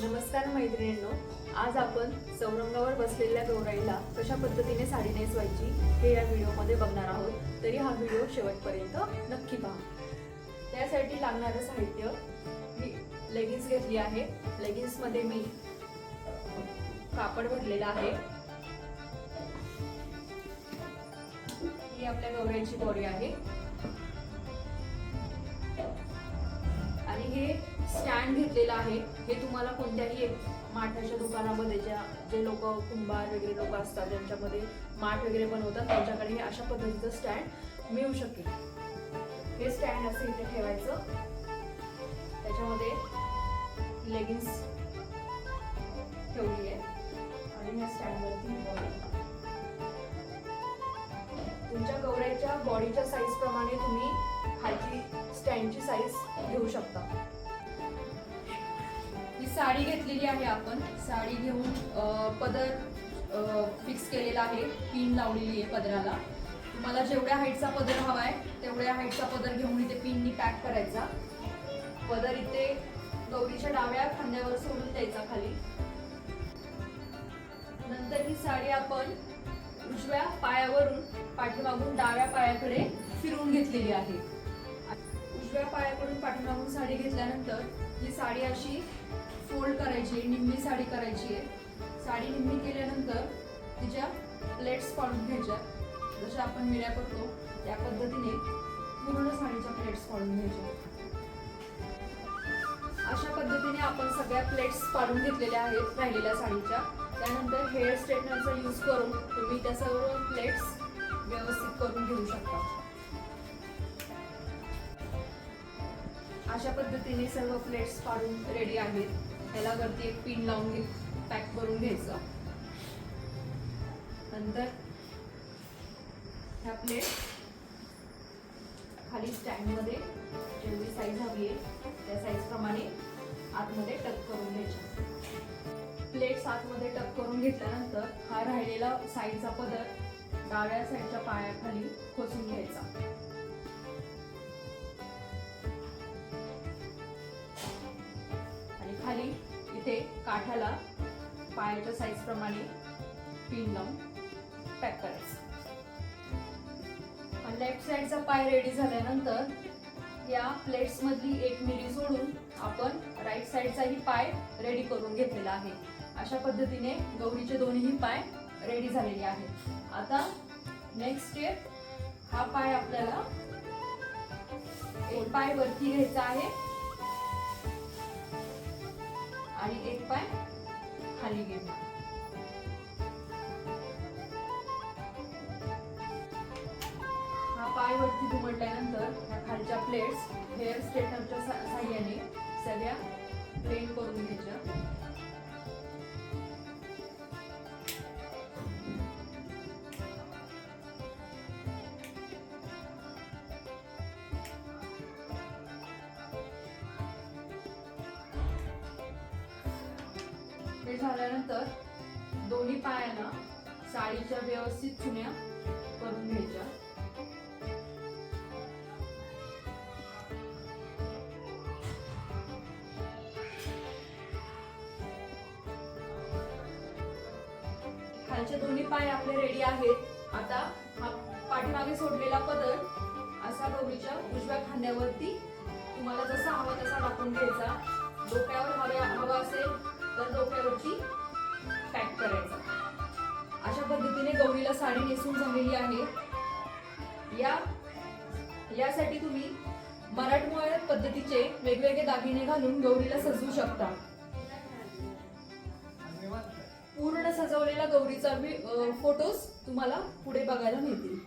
नमस्कार मैत्रिणींनो आज आपण चौरंगावर बसलेल्या गौराईला कशा पद्धतीने साडी नेसवायची हे या व्हिडिओमध्ये बघणार आहोत. तरी हा व्हिडिओ शेवटपर्यंत नक्की पहा. त्यासाठी लागणारं साहित्य मी लेगिन्स घेतली आहे. लेगिन्समध्ये मी कापड भरलेलं आहे. ही आपल्या गौराईची बॉडी आहे. स्टँड घेतलेलं आहे. हे तुम्हाला कोणत्याही माठाच्या दुकानामध्ये ज्या जे लोक कुंभार वगैरे लोक असतात ज्यांच्यामध्ये माठ वगैरे बनवतात त्यांच्याकडे हे अशा पद्धतीचं स्टँड मिळू शकेल. हे स्टँड असं इथे ठेवायचं. त्याच्यामध्ये लेगिन्स ठेवली आहे. आणि ह्या स्टँडवरती तुमच्या गवऱ्याच्या बॉडीच्या साईज प्रमाणे तुम्ही खालची स्टँडची साईज घेऊ शकता. साडी घेतलेली आहे आपण. साडी घेऊन पदर फिक्स केलेला आहे. पिन लावलेली आहे पदराला. तुम्हाला जेवढ्या हाईटचा पदर हवा आहे तेवढ्या हाईटचा पदर घेऊन इथे पिननी पॅक करायचा. पदर इथे गौरीच्या डाव्या खांद्यावर सोडून द्यायचा खाली. नंतर ही साडी आपण उजव्या पायावरून पाठीमागून डाव्या पायाकडे फिरवून घेतलेली आहे. उजव्या पायाकडून पाठीमागून साडी घेतल्यानंतर ही साडी अशी फोल्ड करायची निम्मी साडी करायची आहे. साडी निम्मी केल्यानंतर तिच्या प्लेट्स पाडून घ्यायच्या. जशा आपण मिऱ्या करतो त्या पद्धतीने पूर्ण साडीच्या प्लेट्स पाडून घ्यायच्या. अशा पद्धतीने आपण सगळ्या प्लेट्स पाडून घेतलेल्या आहेत राहिलेल्या साडीच्या. त्यानंतर हेअर स्ट्रेटनरचा यूज करून तुम्ही त्या सर्व प्लेट्स व्यवस्थित करून घेऊ शकता. अशा पद्धतीने सर्व प्लेट्स पाडून रेडी आहेत. त्याला वरती एक पिन लावून घे पॅक करून घ्यायचं. नंतर ह्या प्लेट खाली स्टँडमध्ये जेवढी साईज हवी आहे त्या साईज प्रमाणे आतमध्ये टक करून घ्यायच्या प्लेट्स आतमध्ये टक करून घेतल्यानंतर हा राहिलेला साईडचा पदर डाव्या साईडच्या पायाखाली खोचून घ्यायचा. ते काठाला पायाच्या साईज प्रमाणे पिन लावून पॅक करायचं. लेफ्ट साईडचा पाय रेडी झाल्यानंतर या प्लेट्स मधली एक मिरी सोडून आपण राईट साईडचाही पाय रेडी करून घेतलेला आहे. अशा पद्धतीने गौरीचे दोन्ही पाय रेडी झालेले आहेत. आता नेक्स्ट स्टेप हा पाय आपल्याला एक पाय वरती घ्यायचा आहे. एक पाय खाली घ्यायचा हा पाय वरती घुमटल्यानंतर ह्या खालच्या प्लेट्स हेअर स्ट्रेटनरच्या सा- साह्याने सगळ्या प्लेन करून घ्यायच्या. झाल्यानंतर दोन्ही पायांना साडीच्या व्यवस्थित चुन्या करून घ्यायच्या. खालचे दोन्ही पाय आपले रेडी आहेत. आता हा पाठीमागे सोडलेला पदर असा डोबीच्या उजव्या खांद्यावरती तुम्हाला जसा हवा तसा टाकून घ्यायचा. डोक्यावर हवा पद्धतीने साडी नेसून झालेली आहे. या यासाठी तुम्ही मराठमोळ्या पद्धतीचे वेगवेगळे दागिने घालून गौरीला सजवू शकता. पूर्ण सजवलेला गौरीचा फोटोज तुम्हाला पुढे बघायला मिळतील.